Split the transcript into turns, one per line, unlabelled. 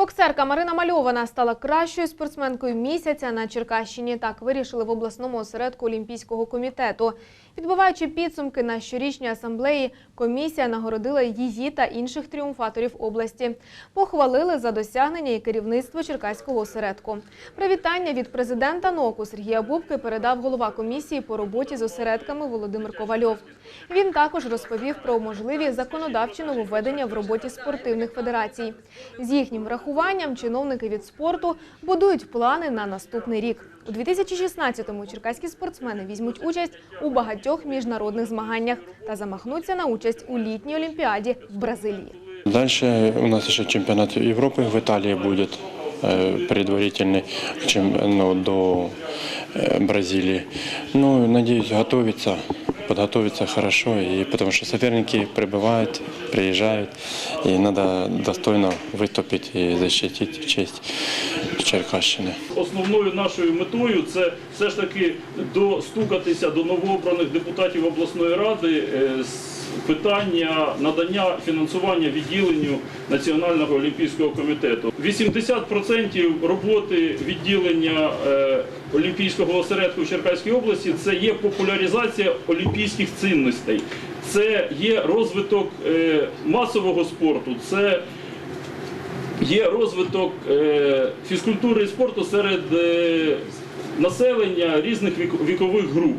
Боксерка Марина Мальована стала кращою спортсменкою місяця на Черкащині. Так вирішили в обласному осередку Олімпійського комітету. Підбиваючи підсумки на щорічній асамблеї, комісія нагородила її та інших тріумфаторів області. Похвалили за досягнення і керівництво Черкаського осередку. Привітання від президента НОКу Сергія Бубки передав голова комісії по роботі з осередками Володимир Ковальов. Він також розповів про можливі законодавчі нововведення в роботі спортивних федерацій. З їхнім врахуванням чиновники від спорту будують плани на наступний рік. У 2016-му черкаські спортсмени візьмуть участь у багатьох міжнародних змаганнях та замахнуться на участь у літній олімпіаді в Бразилії.
Дальше у нас еще чемпионат Европы в Италии будет э, предварительный чем, ну, до э, Бразилии. Ну, надеюсь, готовиться, подготовиться хорошо, и потому что соперники прибывают, приезжают, и надо достойно выступить и защитить честь Черкащины.
Основною нашою метою це все ж таки достукатися до новообраних депутатів обласної ради е, з питання надання фінансування відділенню Національного олімпійського комітету. 80% роботи відділення е, Олімпійського осередку в Черкаській області це є популяризація олімпійських цінностей, це є розвиток е, масового спорту, це є розвиток е, фізкультури і спорту серед населення різних вік- вікових груп.